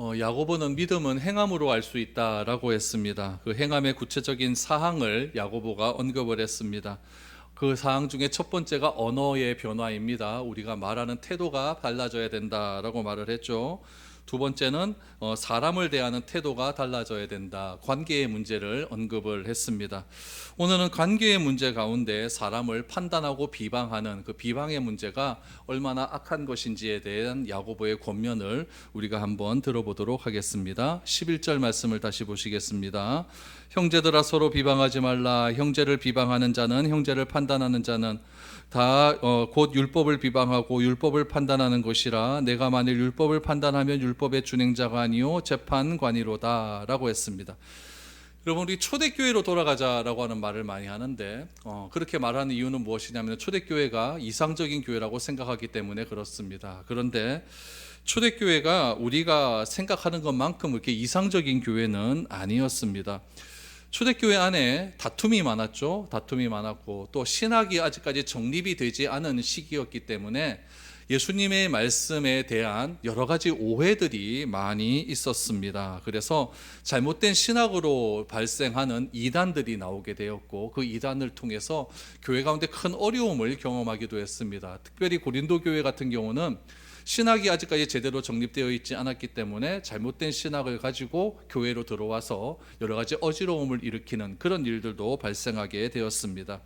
어, 야고보는 믿음은 행함으로 알 수 있다라고 했습니다. 그 행함의 구체적인 사항을 야고보가 언급을 했습니다. 그 사항 중에 첫 번째가 언어의 변화입니다. 우리가 말하는 태도가 달라져야 된다라고 말을 했죠. 두 번째는 어, 사람을 대하는 태도가 달라져야 된다. 관계의 문제를 언급을 했습니다. 오늘은 관계의 문제 가운데 사람을 판단하고 비방하는 그 비방의 문제가 얼마나 악한 것인지에 대한 야고보의 권면을 우리가 한번 들어보도록 하겠습니다. 11절 말씀을 다시 보시겠습니다. 형제들아 서로 비방하지 말라. 형제를 비방하는 자는 형제를 판단하는 자는 다곧 율법을 비방하고 율법을 판단하는 것이라 내가 만일 율법을 판단하면 율법의 준행자가 아니요 재판관이로다라고 했습니다. 여러분 우리 초대교회로 돌아가자라고 하는 말을 많이 하는데 어, 그렇게 말하는 이유는 무엇이냐면 초대교회가 이상적인 교회라고 생각하기 때문에 그렇습니다. 그런데 초대교회가 우리가 생각하는 것만큼 그렇게 이상적인 교회는 아니었습니다. 초대교회 안에 다툼이 많았죠. 다툼이 많았고 또 신학이 아직까지 정립이 되지 않은 시기였기 때문에 예수님의 말씀에 대한 여러 가지 오해들이 많이 있었습니다. 그래서 잘못된 신학으로 발생하는 이단들이 나오게 되었고 그 이단을 통해서 교회 가운데 큰 어려움을 경험하기도 했습니다. 특별히 고린도 교회 같은 경우는 신학이 아직까지 제대로 정립되어 있지 않았기 때문에 잘못된 신학을 가지고 교회로 들어와서 여러 가지 어지러움을 일으키는 그런 일들도 발생하게 되었습니다.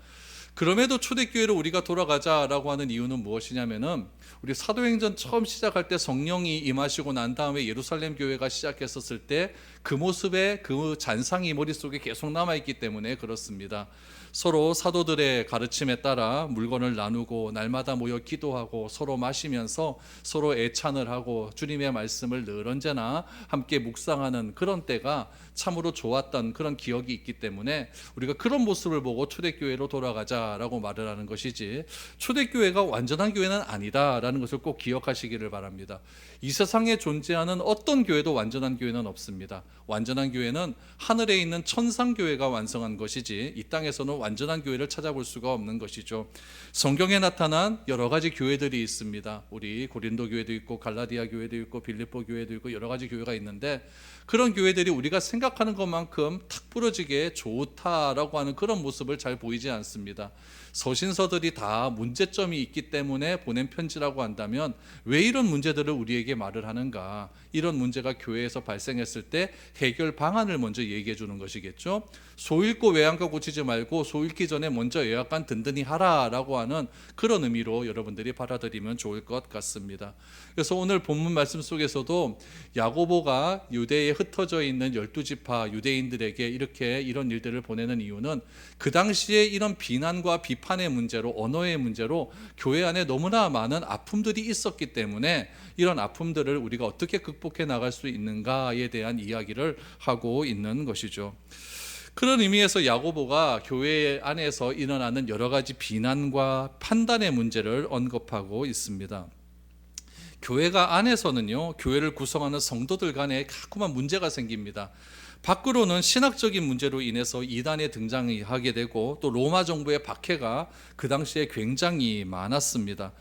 그럼에도 초대교회로 우리가 돌아가자라고 하는 이유는 무엇이냐면은 우리 사도행전 처음 시작할 때 성령이 임하시고 난 다음에 예루살렘 교회가 시작했었을 때 그 모습에 그 잔상이 머릿속에 계속 남아 있기 때문에 그렇습니다. 서로 사도들의 가르침에 따라 물건을 나누고 날마다 모여 기도하고 서로 마시면서 서로 애찬을 하고 주님의 말씀을 늘 언제나 함께 묵상하는 그런 때가 참으로 좋았던 그런 기억이 있기 때문에 우리가 그런 모습을 보고 초대교회로 돌아가자라고 말을 하는 것이지 초대교회가 완전한 교회는 아니다라는 것을 꼭 기억하시기를 바랍니다. 이 세상에 존재하는 어떤 교회도 완전한 교회는 없습니다. 완전한 교회는 하늘에 있는 천상 교회가 완성한 것이지 이 땅에서는 완전한 교회를 찾아볼 수가 없는 것이죠. 성경에 나타난 여러 가지 교회들이 있습니다. 우리 고린도 교회도 있고 갈라디아 교회도 있고 빌립보 교회도 있고 여러 가지 교회가 있는데 그런 교회들이 우리가 생각하는 것만큼 탁 부러지게 좋다라고 하는 그런 모습을 잘 보이지 않습니다. 서신서들이 다 문제점이 있기 때문에 보낸 편지라고 한다면 왜 이런 문제들을 우리에게 말을 하는가? 이런 문제가 교회에서 발생했을 때 해결 방안을 먼저 얘기해 주는 것이겠죠. 소 읽고 외양간 고치지 말고 소 읽기 전에 먼저 외양간 든든히 하라라고 하는 그런 의미로 여러분들이 받아들이면 좋을 것 같습니다. 그래서 오늘 본문 말씀 속에서도 야고보가 유대에 흩어져 있는 열두 지파 유대인들에게 이렇게 이런 일들을 보내는 이유는 그 당시에 이런 비난과 비판의 문제로 언어의 문제로 교회 안에 너무나 많은 아픔들이 있었기 때문에 이런 아픔들을 우리가 어떻게 극복해 나갈 수 있는가에 대한 이야기를 하고 있는 것이죠. 그런 의미에서 야고보가 교회 안에서 일어나는 여러 가지 비난과 판단의 문제를 언급하고 있습니다. 교회가 안에서는요, 교회를 구성하는 성도들 간에 가끔한 문제가 생깁니다. 밖으로는 신학적인 문제로 인해서 이단에 등장이 하게 되고 또 로마 정부의 박해가 그 당시에 굉장히 많았습니다.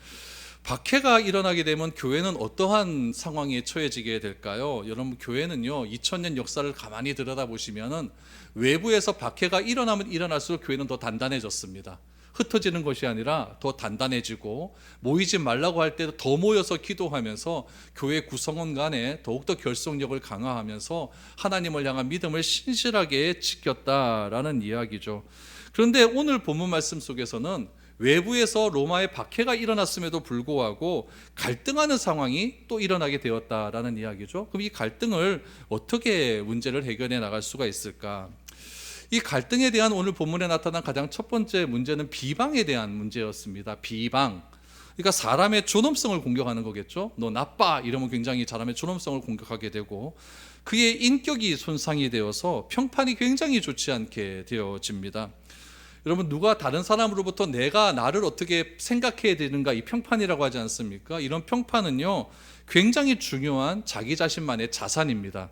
박해가 일어나게 되면 교회는 어떠한 상황에 처해지게 될까요? 여러분 교회는요 2000년 역사를 가만히 들여다보시면은 외부에서 박해가 일어나면 일어날수록 교회는 더 단단해졌습니다. 흩어지는 것이 아니라 더 단단해지고 모이지 말라고 할 때도 더 모여서 기도하면서 교회 구성원 간에 더욱더 결속력을 강화하면서 하나님을 향한 믿음을 신실하게 지켰다라는 이야기죠. 그런데 오늘 본문 말씀 속에서는 외부에서 로마의 박해가 일어났음에도 불구하고 갈등하는 상황이 또 일어나게 되었다라는 이야기죠. 그럼 이 갈등을 어떻게 문제를 해결해 나갈 수가 있을까? 이 갈등에 대한 오늘 본문에 나타난 가장 첫 번째 문제는 비방에 대한 문제였습니다. 비방. 그러니까 사람의 존엄성을 공격하는 거겠죠. 너 나빠 이러면 굉장히 사람의 존엄성을 공격하게 되고 그의 인격이 손상이 되어서 평판이 굉장히 좋지 않게 되어집니다. 여러분 누가 다른 사람으로부터 내가 나를 어떻게 생각해야 되는가 이 평판이라고 하지 않습니까? 이런 평판은요 굉장히 중요한 자기 자신만의 자산입니다.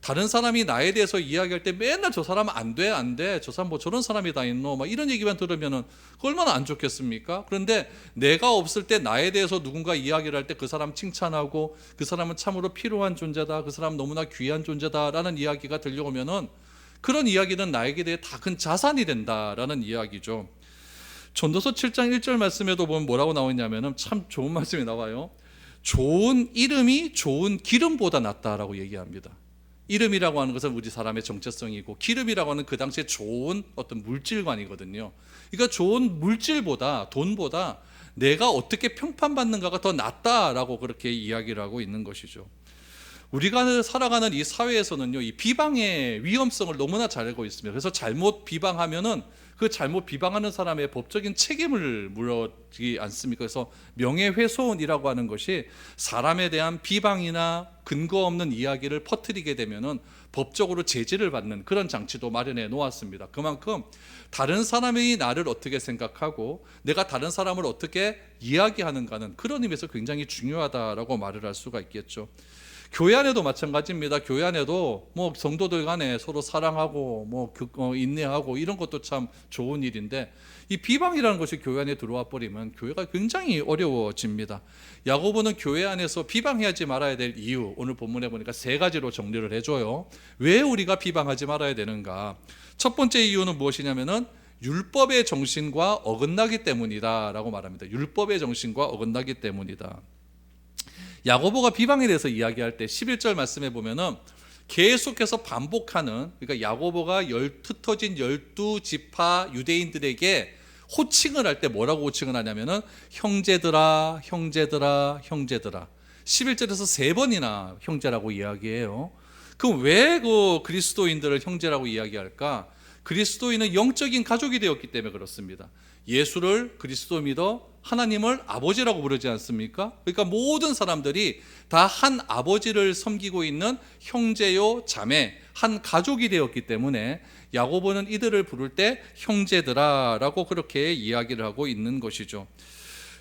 다른 사람이 나에 대해서 이야기할 때 맨날 저 사람은 안 돼, 안 돼. 저 사람 뭐 저런 사람이 다 있노. 막 이런 얘기만 들으면은 그 얼마나 안 좋겠습니까? 그런데 내가 없을 때 나에 대해서 누군가 이야기를 할 때 그 사람 칭찬하고 그 사람은 참으로 필요한 존재다. 그 사람 너무나 귀한 존재다라는 이야기가 들려오면은 그런 이야기는 나에게 대해 다 큰 자산이 된다라는 이야기죠. 전도서 7장 1절 말씀에도 보면 뭐라고 나오냐면은 참 좋은 말씀이 나와요. 좋은 이름이 좋은 기름보다 낫다라고 얘기합니다. 이름이라고 하는 것은 우리 사람의 정체성이고 기름이라고 하는 그 당시에 좋은 어떤 물질관이거든요. 그러니까 좋은 물질보다 돈보다 내가 어떻게 평판받는가가 더 낫다라고 그렇게 이야기를 하고 있는 것이죠. 우리가 살아가는 이 사회에서는요, 이 비방의 위험성을 너무나 잘 알고 있습니다. 그래서 잘못 비방하면은 그 잘못 비방하는 사람의 법적인 책임을 물어지지 않습니까? 그래서 명예훼손이라고 하는 것이 사람에 대한 비방이나 근거 없는 이야기를 퍼뜨리게 되면은 법적으로 제지를 받는 그런 장치도 마련해 놓았습니다. 그만큼 다른 사람이 나를 어떻게 생각하고 내가 다른 사람을 어떻게 이야기하는가는 그런 의미에서 굉장히 중요하다라고 말을 할 수가 있겠죠. 교회 안에도 마찬가지입니다. 교회 안에도 뭐 성도들 간에 서로 사랑하고 뭐 교- 어, 인내하고 이런 것도 참 좋은 일인데 이 비방이라는 것이 교회 안에 들어와 버리면 교회가 굉장히 어려워집니다. 야고보는 교회 안에서 비방하지 말아야 될 이유 오늘 본문에 보니까 세 가지로 정리를 해줘요. 왜 우리가 비방하지 말아야 되는가? 첫 번째 이유는 무엇이냐면은 율법의 정신과 어긋나기 때문이다라고 말합니다. 율법의 정신과 어긋나기 때문이다. 야고보가 비방에 대해서 이야기할 때 11절 말씀에 보면은 계속해서 반복하는 그러니까 야고보가 열 흩어진 열두 지파 유대인들에게 호칭을 할 때 뭐라고 호칭을 하냐면은 형제들아 형제들아 형제들아 11절에서 세 번이나 형제라고 이야기해요. 그럼 왜 그 그리스도인들을 형제라고 이야기할까? 그리스도인은 영적인 가족이 되었기 때문에 그렇습니다. 예수를 그리스도 믿어 하나님을 아버지라고 부르지 않습니까? 그러니까 모든 사람들이 다 한 아버지를 섬기고 있는 형제요 자매 한 가족이 되었기 때문에 야고보는 이들을 부를 때 형제들아라고 그렇게 이야기를 하고 있는 것이죠.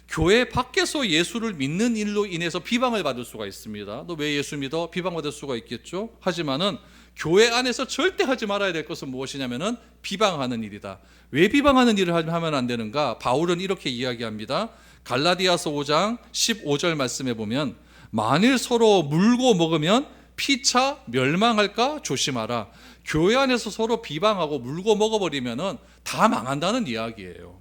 교회 밖에서 예수를 믿는 일로 인해서 비방을 받을 수가 있습니다. 너 왜 예수 믿어? 비방받을 수가 있겠죠. 하지만은 교회 안에서 절대 하지 말아야 될 것은 무엇이냐면은 비방하는 일이다. 왜 비방하는 일을 하면 안 되는가? 바울은 이렇게 이야기합니다. 갈라디아서 5장 15절 말씀에 보면 만일 서로 물고 먹으면 피차 멸망할까 조심하라. 교회 안에서 서로 비방하고 물고 먹어버리면은 다 망한다는 이야기예요.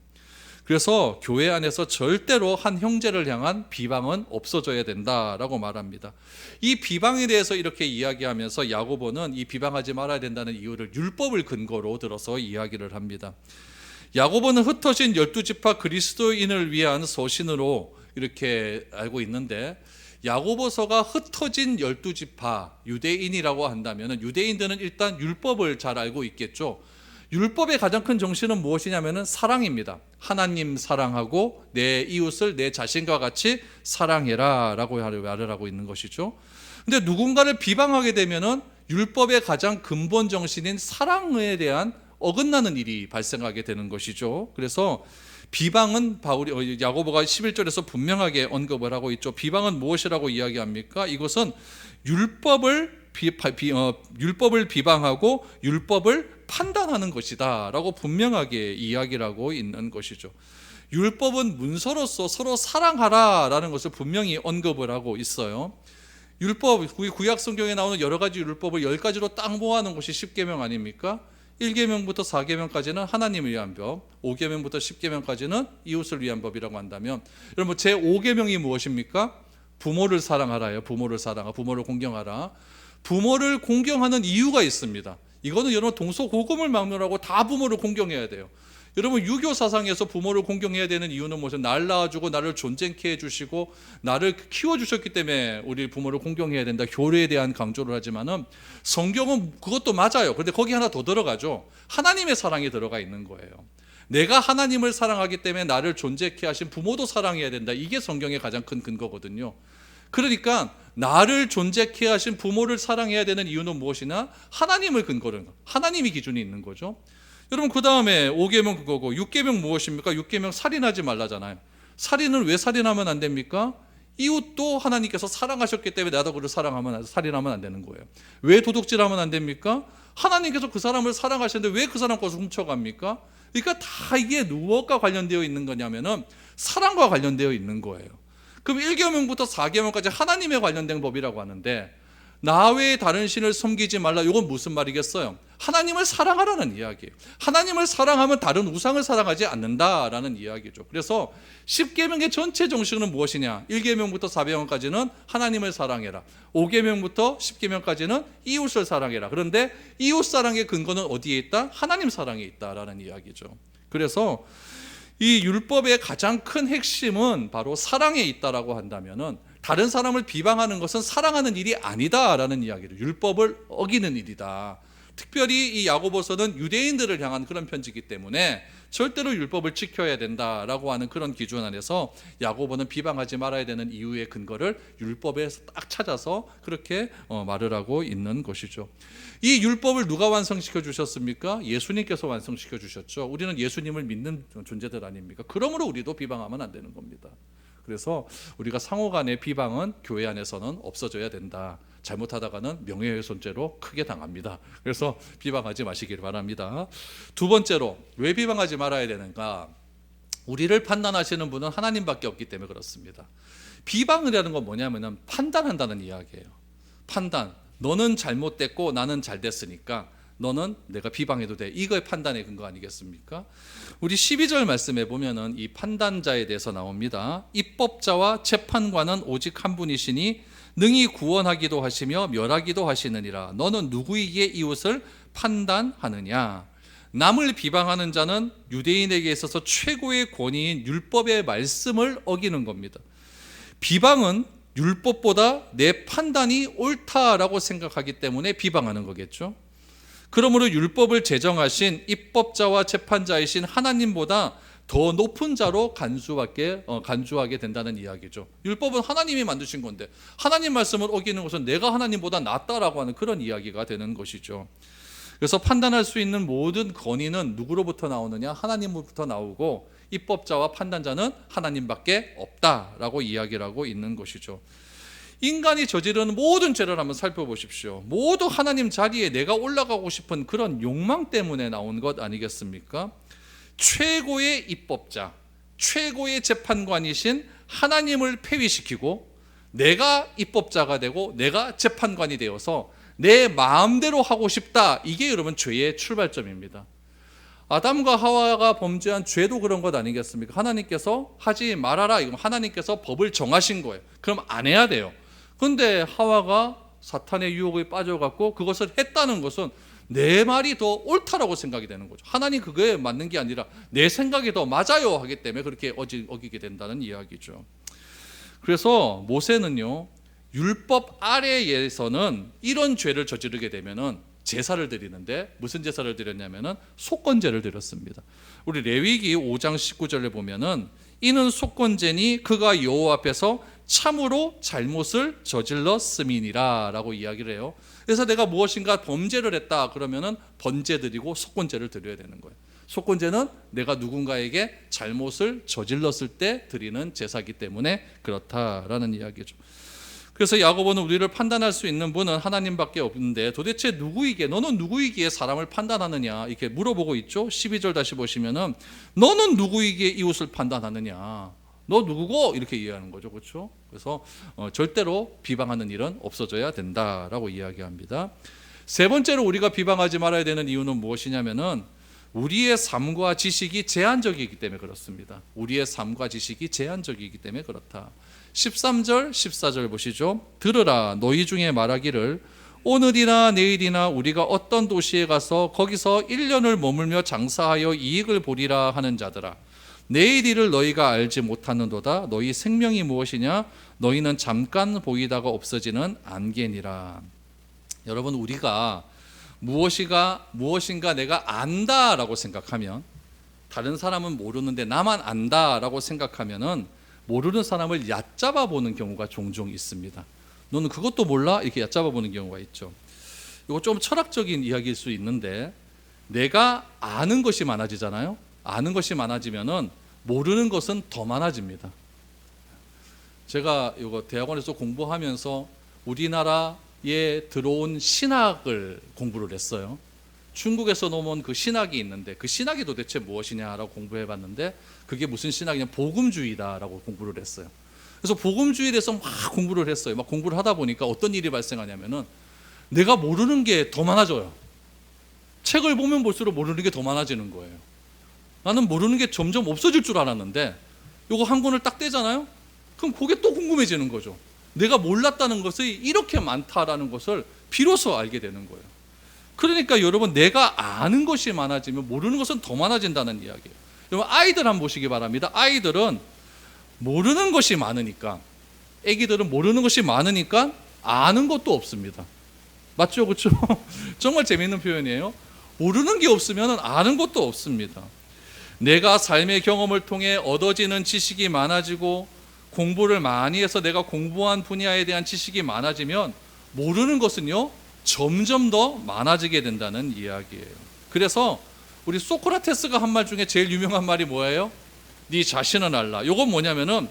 그래서 교회 안에서 절대로 한 형제를 향한 비방은 없어져야 된다라고 말합니다. 이 비방에 대해서 이렇게 이야기하면서 야고보는 이 비방하지 말아야 된다는 이유를 율법을 근거로 들어서 이야기를 합니다. 야고보는 흩어진 열두 지파 그리스도인을 위한 서신으로 이렇게 알고 있는데 야고보서가 흩어진 열두 지파 유대인이라고 한다면 유대인들은 일단 율법을 잘 알고 있겠죠. 율법의 가장 큰 정신은 무엇이냐면은 사랑입니다. 하나님 사랑하고 내 이웃을 내 자신과 같이 사랑해라라고 말을 하고 있는 것이죠. 근데 누군가를 비방하게 되면은 율법의 가장 근본 정신인 사랑에 대한 어긋나는 일이 발생하게 되는 것이죠. 그래서 비방은 바울이 어, 야고보가 11절에서 분명하게 언급을 하고 있죠. 비방은 무엇이라고 이야기합니까? 이것은 율법을 비, 비, 어, 율법을 비방하고 율법을 판단하는 것이다라고 분명하게 이야기를 하고 있는 것이죠. 율법은 문서로서 서로 사랑하라라는 것을 분명히 언급을 하고 있어요. 율법 구약 성경에 나오는 여러 가지 율법을 열 가지로 딱 모아놓은 것이 10계명 아닙니까? 1계명부터 4계명까지는 하나님을 위한 법, 5계명부터 10계명까지는 이웃을 위한 법이라고 한다면 여러분 제 5계명이 무엇입니까? 부모를 사랑하라요. 부모를 사랑하, 부모를 공경하라. 부모를 공경하는 이유가 있습니다. 이거는 여러분 동서고금을 막론하고 다 부모를 공경해야 돼요. 여러분 유교 사상에서 부모를 공경해야 되는 이유는 무엇은 날 낳아주고 나를 존재케 해주시고 나를 키워주셨기 때문에 우리 부모를 공경해야 된다. 교류에 대한 강조를 하지만은 성경은 그것도 맞아요. 그런데 거기 하나 더 들어가죠. 하나님의 사랑이 들어가 있는 거예요. 내가 하나님을 사랑하기 때문에 나를 존재케 하신 부모도 사랑해야 된다. 이게 성경의 가장 큰 근거거든요. 그러니까 나를 존재케 하신 부모를 사랑해야 되는 이유는 무엇이나 하나님을 근거로 하나님이 기준이 있는 거죠. 여러분 그 다음에 5계명 그거고 6계명 무엇입니까? 6계명 살인하지 말라잖아요. 살인은 왜 살인하면 안 됩니까? 이웃도 하나님께서 사랑하셨기 때문에 나도 그를 사랑하면 살인하면 안 되는 거예요. 왜 도둑질하면 안 됩니까? 하나님께서 그 사람을 사랑하시는데 왜 그 사람 것을 훔쳐갑니까? 그러니까 다 이게 무엇과 관련되어 있는 거냐면은 사랑과 관련되어 있는 거예요. 그럼 1계명부터 4계명까지 하나님에 관련된 법이라고 하는데 나 외에 다른 신을 섬기지 말라. 이건 무슨 말이겠어요? 하나님을 사랑하라는 이야기예요. 하나님을 사랑하면 다른 우상을 사랑하지 않는다라는 이야기죠. 그래서 10계명의 전체 정신은 무엇이냐? 1계명부터 4계명까지는 하나님을 사랑해라. 5계명부터 10계명까지는 이웃을 사랑해라. 그런데 이웃 사랑의 근거는 어디에 있다? 하나님 사랑에 있다라는 이야기죠. 그래서 이 율법의 가장 큰 핵심은 바로 사랑에 있다라고 한다면은 다른 사람을 비방하는 것은 사랑하는 일이 아니다라는 이야기를 율법을 어기는 일이다. 특별히 이 야고보서는 유대인들을 향한 그런 편지이기 때문에 절대로 율법을 지켜야 된다라고 하는 그런 기준 안에서 야고보는 비방하지 말아야 되는 이유의 근거를 율법에서 딱 찾아서 그렇게 어, 말을 하고 있는 것이죠. 이 율법을 누가 완성시켜 주셨습니까? 예수님께서 완성시켜 주셨죠. 우리는 예수님을 믿는 존재들 아닙니까? 그러므로 우리도 비방하면 안 되는 겁니다. 그래서 우리가 상호 간의 비방은 교회 안에서는 없어져야 된다. 잘못하다가는 명예훼손죄로 크게 당합니다. 그래서 비방하지 마시길 바랍니다. 두 번째로 왜 비방하지 말아야 되는가? 우리를 판단하시는 분은 하나님밖에 없기 때문에 그렇습니다. 비방을 하는 건 뭐냐면은 판단한다는 이야기예요. 판단. 너는 잘못됐고 나는 잘 됐으니까 너는 내가 비방해도 돼. 이거의 판단의 근거 아니겠습니까? 우리 12절 말씀에 보면은 이 판단자에 대해서 나옵니다. 입법자와 재판관은 오직 한 분이시니 능히 구원하기도 하시며 멸하기도 하시느니라. 너는 누구이기에 이웃을 판단하느냐? 남을 비방하는 자는 유대인에게 있어서 최고의 권위인 율법의 말씀을 어기는 겁니다. 비방은 율법보다 내 판단이 옳다라고 생각하기 때문에 비방하는 거겠죠. 그러므로 율법을 제정하신 입법자와 재판자이신 하나님보다 더 높은 자로 간수하게 어, 간주하게 된다는 이야기죠. 율법은 하나님이 만드신 건데 하나님 말씀을 어기는 것은 내가 하나님보다 낫다라고 하는 그런 이야기가 되는 것이죠. 그래서 판단할 수 있는 모든 권위는 누구로부터 나오느냐? 하나님으로부터 나오고 입법자와 판단자는 하나님밖에 없다라고 이야기를 하고 있는 것이죠. 인간이 저지르는 모든 죄를 한번 살펴보십시오. 모두 하나님 자리에 내가 올라가고 싶은 그런 욕망 때문에 나온 것 아니겠습니까? 최고의 입법자, 최고의 재판관이신 하나님을 폐위시키고 내가 입법자가 되고 내가 재판관이 되어서 내 마음대로 하고 싶다. 이게 여러분 죄의 출발점입니다. 아담과 하와가 범죄한 죄도 그런 것 아니겠습니까? 하나님께서 하지 말아라. 이건 하나님께서 법을 정하신 거예요. 그럼 안 해야 돼요. 근데 하와가 사탄의 유혹에 빠져갖고 그것을 했다는 것은 내 말이 더 옳다라고 생각이 되는 거죠. 하나님 그거에 맞는 게 아니라 내 생각이 더 맞아요 하기 때문에 그렇게 어기, 어기게 된다는 이야기죠. 그래서 모세는요 율법 아래에서는 이런 죄를 저지르게 되면은 제사를 드리는데 무슨 제사를 드렸냐면은 속건제를 드렸습니다. 우리 레위기 5장 19절에 보면은 이는 속건제니 그가 여호와 앞에서 참으로 잘못을 저질렀음이니라 라고 이야기를 해요. 그래서 내가 무엇인가 범죄를 했다 그러면은 번제 드리고 속건제를 드려야 되는 거예요. 속건제는 내가 누군가에게 잘못을 저질렀을 때 드리는 제사기 때문에 그렇다라는 이야기죠. 그래서 야고보는 우리를 판단할 수 있는 분은 하나님밖에 없는데 도대체 누구이기에 너는 누구이기에 사람을 판단하느냐 이렇게 물어보고 있죠. 12절 다시 보시면은 너는 누구이기에 이웃을 판단하느냐. 너 누구고 이렇게 이해하는 거죠. 그렇죠? 그래서 어, 절대로 비방하는 일은 없어져야 된다라고 이야기합니다. 세 번째로 우리가 비방하지 말아야 되는 이유는 무엇이냐면은 우리의 삶과 지식이 제한적이기 때문에 그렇습니다. 우리의 삶과 지식이 제한적이기 때문에 그렇다. 13절, 14절 보시죠. 들으라 너희 중에 말하기를 오늘이나 내일이나 우리가 어떤 도시에 가서 거기서 1년을 머물며 장사하여 이익을 보리라 하는 자들아 내일 일을 너희가 알지 못하는도다 너희 생명이 무엇이냐 너희는 잠깐 보이다가 없어지는 안개니라 여러분 우리가 무엇이가 무엇인가 내가 안다라고 생각하면 다른 사람은 모르는데 나만 안다라고 생각하면은 모르는 사람을 얕잡아 보는 경우가 종종 있습니다. 너는 그것도 몰라? 이렇게 얕잡아 보는 경우가 있죠. 이거 좀 철학적인 이야기일 수 있는데 내가 아는 것이 많아지잖아요. 아는 것이 많아지면은 모르는 것은 더 많아집니다. 제가 이거 대학원에서 공부하면서 우리나라에 들어온 신학을 공부를 했어요. 중국에서 넘어온 그 신학이 있는데 그 신학이 도대체 무엇이냐라고 공부해 봤는데 그게 무슨 신학이냐 복음주의다라고 공부를 했어요. 그래서 복음주의에 대해서 막 공부를 했어요. 막 공부를 하다 보니까 어떤 일이 발생하냐면은 내가 모르는 게 더 많아져요. 책을 보면 볼수록 모르는 게 더 많아지는 거예요. 나는 모르는 게 점점 없어질 줄 알았는데 요거 한 권을 딱 떼잖아요. 그럼 그게 또 궁금해지는 거죠. 내가 몰랐다는 것이 이렇게 많다라는 것을 비로소 알게 되는 거예요. 그러니까 여러분 내가 아는 것이 많아지면 모르는 것은 더 많아진다는 이야기예요. 여러분 아이들 한번 보시기 바랍니다. 아이들은 모르는 것이 많으니까 아기들은 모르는 것이 많으니까 아는 것도 없습니다. 맞죠? 그렇죠? 정말 재미있는 표현이에요. 모르는 게 없으면 아는 것도 없습니다. 내가 삶의 경험을 통해 얻어지는 지식이 많아지고 공부를 많이 해서 내가 공부한 분야에 대한 지식이 많아지면 모르는 것은요 점점 더 많아지게 된다는 이야기예요. 그래서 우리 소크라테스가 한 말 중에 제일 유명한 말이 뭐예요? 네 자신은 알라. 요건 뭐냐면은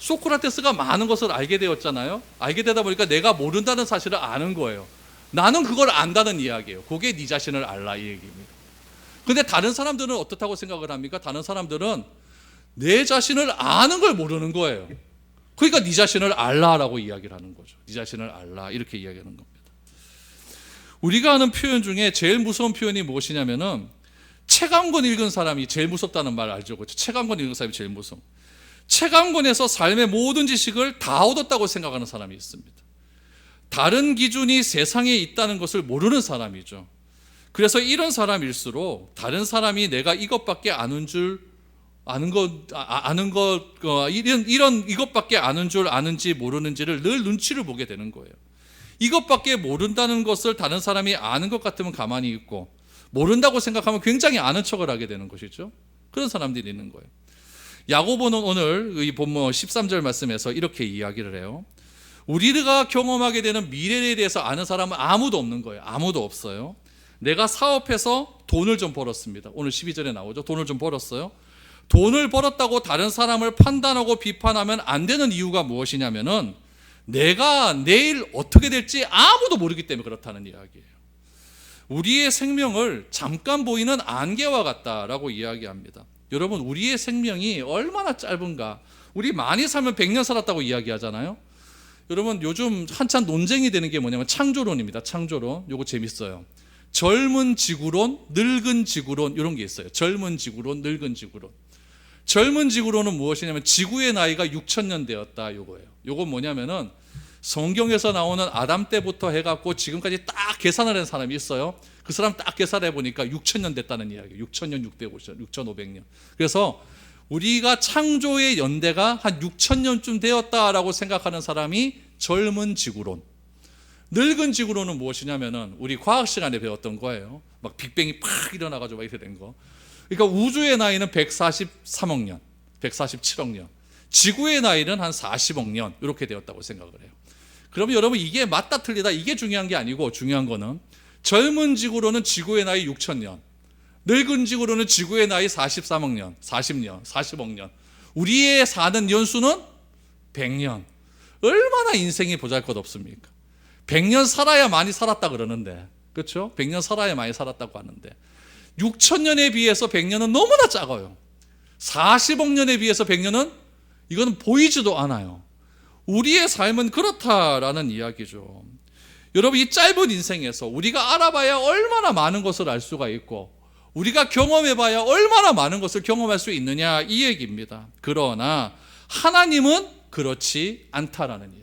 소크라테스가 많은 것을 알게 되었잖아요. 알게 되다 보니까 내가 모른다는 사실을 아는 거예요. 나는 그걸 안다는 이야기예요. 그게 네 자신을 알라 이 얘기입니다. 근데 다른 사람들은 어떻다고 생각을 합니까? 다른 사람들은 내 자신을 아는 걸 모르는 거예요. 그러니까 네 자신을 알라라고 이야기를 하는 거죠. 네 자신을 알라 이렇게 이야기하는 겁니다. 우리가 하는 표현 중에 제일 무서운 표현이 무엇이냐면은 책한권 읽은 사람이 제일 무섭다는 말 알죠? 그렇죠? 책한권 읽은 사람이 제일 무서워. 책한 권에서 삶의 모든 지식을 다 얻었다고 생각하는 사람이 있습니다. 다른 기준이 세상에 있다는 것을 모르는 사람이죠. 그래서 이런 사람일수록 다른 사람이 내가 이것밖에 아는 줄 아는 것 아, 아는 것 어, 이런 이런 이것밖에 아는 줄 아는지 모르는지를 늘 눈치를 보게 되는 거예요. 이것밖에 모른다는 것을 다른 사람이 아는 것 같으면 가만히 있고 모른다고 생각하면 굉장히 아는 척을 하게 되는 것이죠. 그런 사람들이 있는 거예요. 야고보는 오늘 이 본문 13절 말씀에서 이렇게 이야기를 해요. 우리가 경험하게 되는 미래에 대해서 아는 사람은 아무도 없는 거예요. 아무도 없어요. 내가 사업해서 돈을 좀 벌었습니다. 오늘 12절에 나오죠. 돈을 좀 벌었어요. 돈을 벌었다고 다른 사람을 판단하고 비판하면 안 되는 이유가 무엇이냐면은 내가 내일 어떻게 될지 아무도 모르기 때문에 그렇다는 이야기예요. 우리의 생명을 잠깐 보이는 안개와 같다라고 이야기합니다. 여러분, 우리의 생명이 얼마나 짧은가? 우리 많이 살면 100년 살았다고 이야기하잖아요. 여러분, 요즘 한참 논쟁이 되는 게 뭐냐면 창조론입니다. 창조론. 요거 재밌어요. 젊은 지구론, 늙은 지구론 이런 게 있어요. 젊은 지구론, 늙은 지구론. 젊은 지구론은 무엇이냐면 지구의 나이가 6천 년 되었다 요거예요. 요건 뭐냐면은 성경에서 나오는 아담 때부터 해갖고 지금까지 딱 계산을 한 사람이 있어요. 그 사람 딱 계산해 보니까 6천 년 됐다는 이야기예요. 6천 년, 650년, 6,500년. 그래서 우리가 창조의 연대가 한 6천 년쯤 되었다라고 생각하는 사람이 젊은 지구론. 늙은 지구론은 무엇이냐면은 우리 과학 시간에 배웠던 거예요. 막 빅뱅이 팍 일어나가지고 막 이렇게 된 거. 그러니까 우주의 나이는 143억 년, 147억 년. 지구의 나이는 한 40억 년 이렇게 되었다고 생각을 해요. 그러면 여러분 이게 맞다 틀리다 이게 중요한 게 아니고 중요한 거는 젊은 지구로는 지구의 나이 6천 년, 늙은 지구로는 지구의 나이 43억 년, 40년, 40억 년. 우리의 사는 연수는 100년. 얼마나 인생이 보잘것없습니까? 100년 살아야 많이 살았다 그러는데. 그렇죠? 100년 살아야 많이 살았다고 하는데. 6천 년에 비해서 100년은 너무나 작아요. 40억 년에 비해서 100년은 이거는 보이지도 않아요. 우리의 삶은 그렇다라는 이야기죠. 여러분 이 짧은 인생에서 우리가 알아봐야 얼마나 많은 것을 알 수가 있고 우리가 경험해봐야 얼마나 많은 것을 경험할 수 있느냐 이 얘기입니다. 그러나 하나님은 그렇지 않다라는 이야기예요.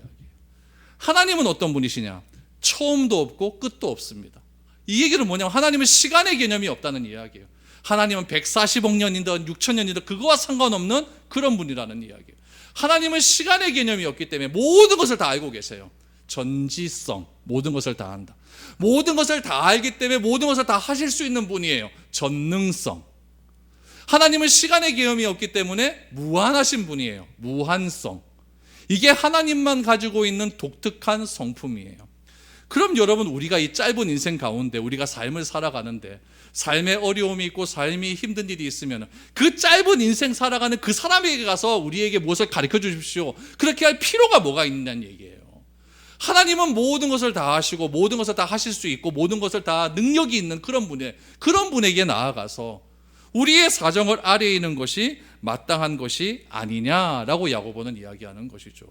하나님은 어떤 분이시냐? 처음도 없고 끝도 없습니다. 이 얘기는 뭐냐면 하나님은 시간의 개념이 없다는 이야기예요. 하나님은 140억 년이든 6천 년이든 그거와 상관없는 그런 분이라는 이야기예요. 하나님은 시간의 개념이 없기 때문에 모든 것을 다 알고 계세요. 전지성, 모든 것을 다 안다. 모든 것을 다 알기 때문에 모든 것을 다 하실 수 있는 분이에요. 전능성. 하나님은 시간의 개념이 없기 때문에 무한하신 분이에요. 무한성. 이게 하나님만 가지고 있는 독특한 성품이에요. 그럼 여러분 우리가 이 짧은 인생 가운데 우리가 삶을 살아가는데 삶의 어려움이 있고 삶이 힘든 일이 있으면 그 짧은 인생 살아가는 그 사람에게 가서 우리에게 무엇을 가르쳐 주십시오. 그렇게 할 필요가 뭐가 있냐는 얘기예요. 하나님은 모든 것을 다 하시고 모든 것을 다 하실 수 있고 모든 것을 다 능력이 있는 그런 분에 그런 분에게 나아가서 우리의 사정을 아래에 있는 것이 마땅한 것이 아니냐라고 야고보는 이야기하는 것이죠.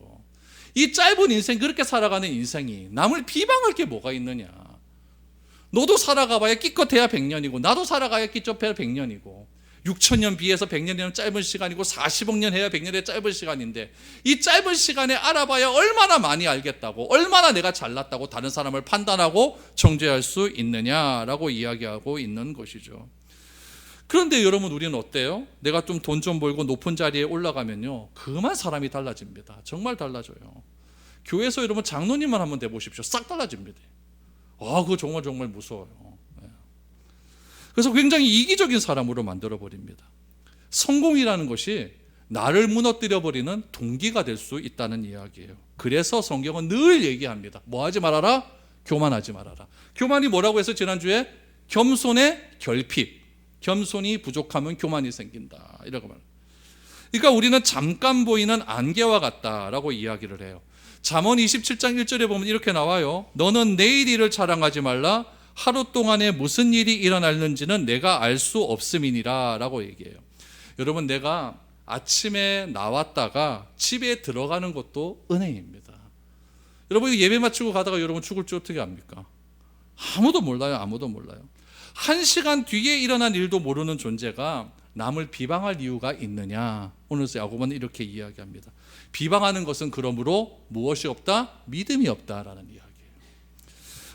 이 짧은 인생 그렇게 살아가는 인생이 남을 비방할 게 뭐가 있느냐? 너도 살아가봐야 끼껏해야 100년이고 나도 살아가야 끼껏해야 100년이고 6천 년 비해서 100년이면 짧은 시간이고 40억 년 해야 100년의 짧은 시간인데 이 짧은 시간에 알아봐야 얼마나 많이 알겠다고 얼마나 내가 잘났다고 다른 사람을 판단하고 정죄할 수 있느냐라고 이야기하고 있는 것이죠. 그런데 여러분 우리는 어때요? 내가 좀 돈 좀 벌고 높은 자리에 올라가면요. 그만 사람이 달라집니다. 정말 달라져요. 교회에서 여러분 장로님만 한번 돼 보십시오. 싹 달라집니다. 아, 그거 정말 정말 무서워요. 네. 그래서 굉장히 이기적인 사람으로 만들어 버립니다. 성공이라는 것이 나를 무너뜨려 버리는 동기가 될 수 있다는 이야기예요. 그래서 성경은 늘 얘기합니다. 뭐 하지 말아라? 교만하지 말아라. 교만이 뭐라고 해서 지난주에 겸손의 결핍. 겸손이 부족하면 교만이 생긴다. 이라고 말. 그러니까 우리는 잠깐 보이는 안개와 같다라고 이야기를 해요. 잠언 27장 1절에 보면 이렇게 나와요. 너는 내일 일을 자랑하지 말라. 하루 동안에 무슨 일이 일어날는지는 내가 알 수 없음이니라라고 얘기해요. 여러분 내가 아침에 나왔다가 집에 들어가는 것도 은혜입니다. 여러분 예배 마치고 가다가 여러분 죽을지 어떻게 압니까? 아무도 몰라요. 아무도 몰라요. 한 시간 뒤에 일어난 일도 모르는 존재가 남을 비방할 이유가 있느냐? 오늘 야곱은 이렇게 이야기합니다. 비방하는 것은 그러므로 무엇이 없다? 믿음이 없다라는 이야기예요.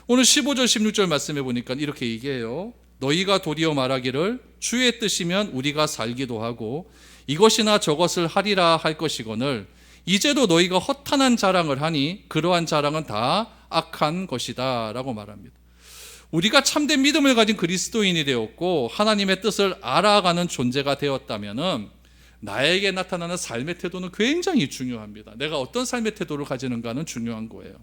오늘 15절 16절 말씀해 보니까 이렇게 얘기해요. 너희가 도리어 말하기를 주의 뜻이면 우리가 살기도 하고 이것이나 저것을 하리라 할 것이거늘 이제도 너희가 허탄한 자랑을 하니 그러한 자랑은 다 악한 것이다라고 말합니다. 우리가 참된 믿음을 가진 그리스도인이 되었고 하나님의 뜻을 알아가는 존재가 되었다면은 나에게 나타나는 삶의 태도는 굉장히 중요합니다. 내가 어떤 삶의 태도를 가지는가는 중요한 거예요.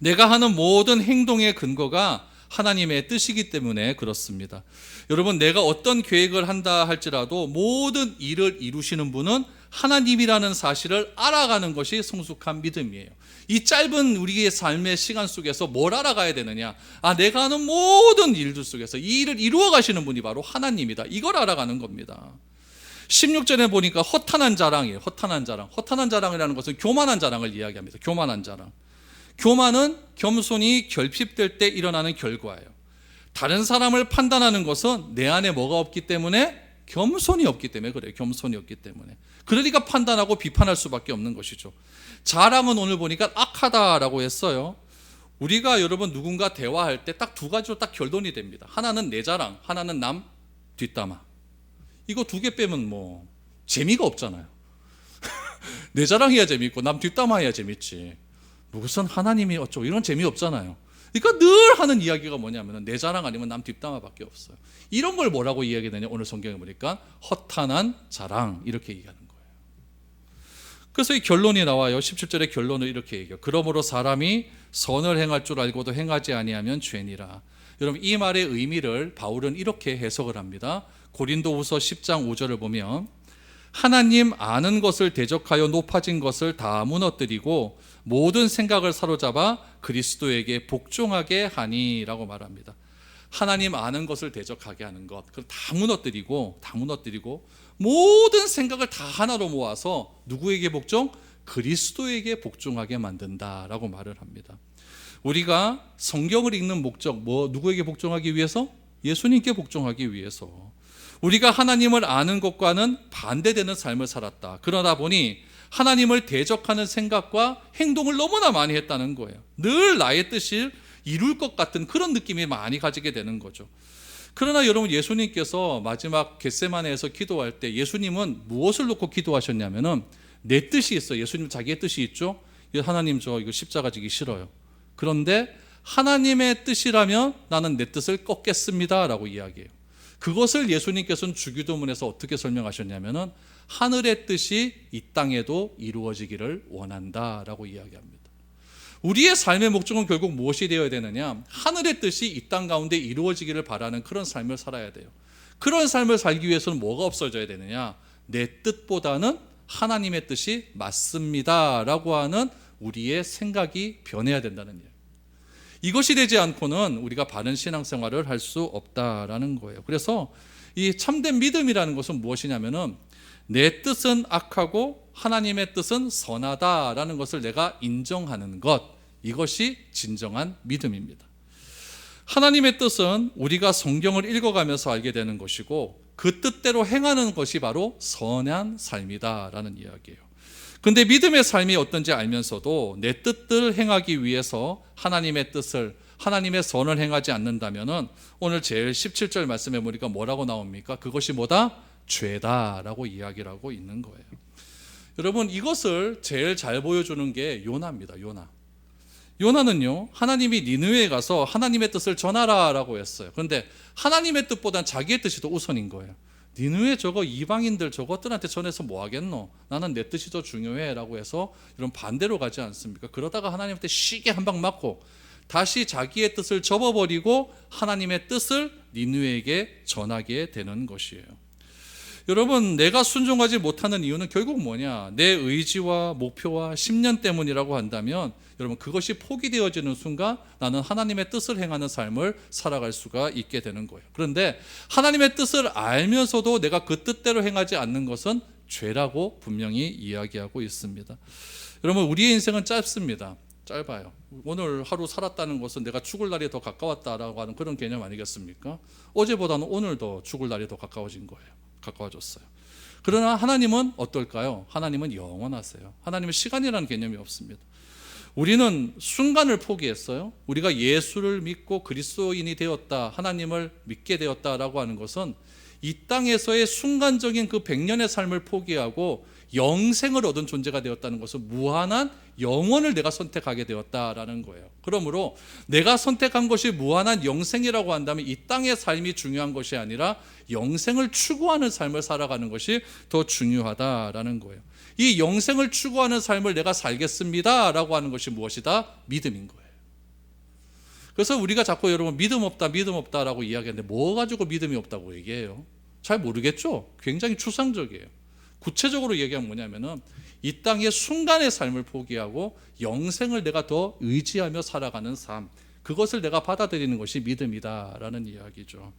내가 하는 모든 행동의 근거가 하나님의 뜻이기 때문에 그렇습니다. 여러분, 내가 어떤 계획을 한다 할지라도 모든 일을 이루시는 분은 하나님이라는 사실을 알아가는 것이 성숙한 믿음이에요. 이 짧은 우리의 삶의 시간 속에서 뭘 알아가야 되느냐? 아, 내가 하는 모든 일들 속에서 이 일을 이루어 가시는 분이 바로 하나님이다. 이걸 알아가는 겁니다. 16절에 보니까 허탄한 자랑이에요. 허탄한 자랑. 허탄한 자랑이라는 것은 교만한 자랑을 이야기합니다. 교만한 자랑. 교만은 겸손이 결핍될 때 일어나는 결과예요. 다른 사람을 판단하는 것은 내 안에 뭐가 없기 때문에 겸손이 없기 때문에 그래요. 겸손이 없기 때문에. 그러니까 판단하고 비판할 수밖에 없는 것이죠. 자랑은 오늘 보니까 악하다라고 했어요. 우리가 여러분 누군가 대화할 때 딱 두 가지로 딱 결론이 됩니다. 하나는 내 자랑, 하나는 남 뒷담화. 이거 두 개 빼면 뭐 재미가 없잖아요. 내 자랑해야 재밌고 남 뒷담화해야 재밌지. 무슨 하나님이 어쩌고 이런 재미 없잖아요. 그러니까 늘 하는 이야기가 뭐냐면 내 자랑 아니면 남 뒷담화밖에 없어요. 이런 걸 뭐라고 이야기되냐 오늘 성경에 보니까 허탄한 자랑 이렇게 거예요. 그래서 이 결론이 나와요. 17절의 결론을 이렇게 얘기해요. 그러므로 사람이 선을 행할 줄 알고도 행하지 아니하면 죄니라. 여러분 이 말의 의미를 바울은 이렇게 해석을 합니다. 고린도후서 10장 5절을 보면 하나님 아는 것을 대적하여 높아진 것을 다 무너뜨리고 모든 생각을 사로잡아 그리스도에게 복종하게 하니라고 말합니다. 하나님 아는 것을 대적하게 하는 것, 그걸 다 무너뜨리고 다 무너뜨리고 모든 생각을 다 하나로 모아서 누구에게 복종? 그리스도에게 복종하게 만든다라고 말을 합니다. 우리가 성경을 읽는 목적 뭐 누구에게 복종하기 위해서? 예수님께 복종하기 위해서. 우리가 하나님을 아는 것과는 반대되는 삶을 살았다. 그러다 보니 하나님을 대적하는 생각과 행동을 너무나 많이 했다는 거예요. 늘 나의 뜻을 이룰 것 같은 그런 느낌이 많이 가지게 되는 거죠. 그러나 여러분 예수님께서 마지막 겟세마네에서 기도할 때 예수님은 무엇을 놓고 기도하셨냐면은 내 뜻이 있어. 예수님 자기의 뜻이 있죠. 하나님 저 이거 십자가 지기 싫어요. 그런데 하나님의 뜻이라면 나는 내 뜻을 꺾겠습니다라고 이야기해요. 그것을 예수님께서는 주기도문에서 어떻게 설명하셨냐면은 하늘의 뜻이 이 땅에도 이루어지기를 원한다라고 이야기합니다. 우리의 삶의 목적은 결국 무엇이 되어야 되느냐? 하늘의 뜻이 이 땅 가운데 이루어지기를 바라는 그런 삶을 살아야 돼요. 그런 삶을 살기 위해서는 뭐가 없어져야 되느냐? 내 뜻보다는 하나님의 뜻이 맞습니다라고 하는 우리의 생각이 변해야 된다는 일. 이것이 되지 않고는 우리가 바른 신앙생활을 할 수 없다라는 거예요. 그래서 이 참된 믿음이라는 것은 무엇이냐면은 내 뜻은 악하고 하나님의 뜻은 선하다라는 것을 내가 인정하는 것 이것이 진정한 믿음입니다. 하나님의 뜻은 우리가 성경을 읽어가면서 알게 되는 것이고 그 뜻대로 행하는 것이 바로 선한 삶이다라는 이야기예요. 근데 믿음의 삶이 어떤지 알면서도 내 뜻을 행하기 위해서 하나님의 뜻을 하나님의 선을 행하지 않는다면은 오늘 제일 17절 말씀에 보니까 뭐라고 나옵니까? 그것이 뭐다? 죄다라고 이야기를 하고 있는 거예요. 여러분 이것을 제일 잘 보여주는 게 요나입니다. 요나. 요나는요 하나님이 니느웨에 가서 하나님의 뜻을 전하라라고 했어요. 그런데 하나님의 뜻보단 자기의 뜻이 더 우선인 거예요. 니느웨 저거 이방인들 저것들한테 전해서 뭐 하겠노? 나는 내 뜻이 더 중요해라고 해서 이런 반대로 가지 않습니까? 그러다가 하나님한테 시게 한 방 맞고 다시 자기의 뜻을 접어버리고 하나님의 뜻을 니느웨에게 전하게 되는 것이에요. 여러분, 내가 순종하지 못하는 이유는 결국 뭐냐? 내 의지와 목표와 심년 때문이라고 한다면 여러분 그것이 포기되어지는 순간 나는 하나님의 뜻을 행하는 삶을 살아갈 수가 있게 되는 거예요. 그런데 하나님의 뜻을 알면서도 내가 그 뜻대로 행하지 않는 것은 죄라고 분명히 이야기하고 있습니다. 여러분 우리의 인생은 짧습니다. 짧아요. 오늘 하루 살았다는 것은 내가 죽을 날이 더 가까웠다라고 하는 그런 개념 아니겠습니까? 어제보다는 오늘 더 죽을 날이 더 가까워진 거예요. 가까워졌어요. 그러나 하나님은 어떨까요? 하나님은 영원하세요. 하나님은 시간이라는 개념이 없습니다. 우리는 순간을 포기했어요. 우리가 예수를 믿고 그리스도인이 되었다, 하나님을 믿게 되었다라고 하는 것은 이 땅에서의 순간적인 그 백년의 삶을 포기하고 영생을 얻은 존재가 되었다는 것은 무한한 영원을 내가 선택하게 되었다라는 거예요. 그러므로 내가 선택한 것이 무한한 영생이라고 한다면 이 땅의 삶이 중요한 것이 아니라 영생을 추구하는 삶을 살아가는 것이 더 중요하다라는 거예요. 이 영생을 추구하는 삶을 내가 살겠습니다라고 하는 것이 무엇이다? 믿음인 거예요. 그래서 우리가 자꾸 여러분 믿음 없다, 믿음 없다라고 이야기하는데 뭐 가지고 믿음이 없다고 얘기해요? 잘 모르겠죠? 굉장히 추상적이에요. 구체적으로 얘기하면 뭐냐면은 이 땅의 순간의 삶을 포기하고 영생을 내가 더 의지하며 살아가는 삶. 그것을 내가 받아들이는 것이 믿음이다라는 이야기죠.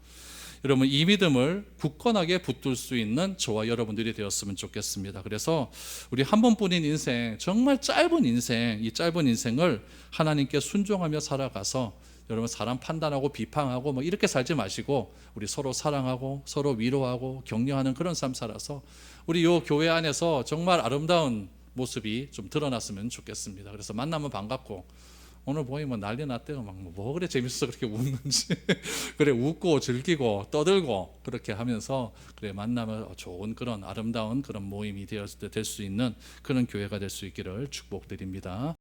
여러분 이 믿음을 굳건하게 붙들 수 있는 저와 여러분들이 되었으면 좋겠습니다. 그래서 우리 한 번뿐인 인생, 정말 짧은 인생, 이 짧은 인생을 하나님께 순종하며 살아가서 여러분 사람 판단하고 비판하고 뭐 이렇게 살지 마시고 우리 서로 사랑하고 서로 위로하고 격려하는 그런 삶 살아서 우리 요 교회 안에서 정말 아름다운 모습이 좀 드러났으면 좋겠습니다. 그래서 만나면 반갑고 오늘 보이면 난리 났대요. 막뭐 그래 재밌어 그렇게 웃는지 그래 웃고 즐기고 떠들고 그렇게 하면서 그래 만나면 좋은 그런 아름다운 그런 모임이 될수 있는 그런 교회가 될 수 있기를 축복드립니다.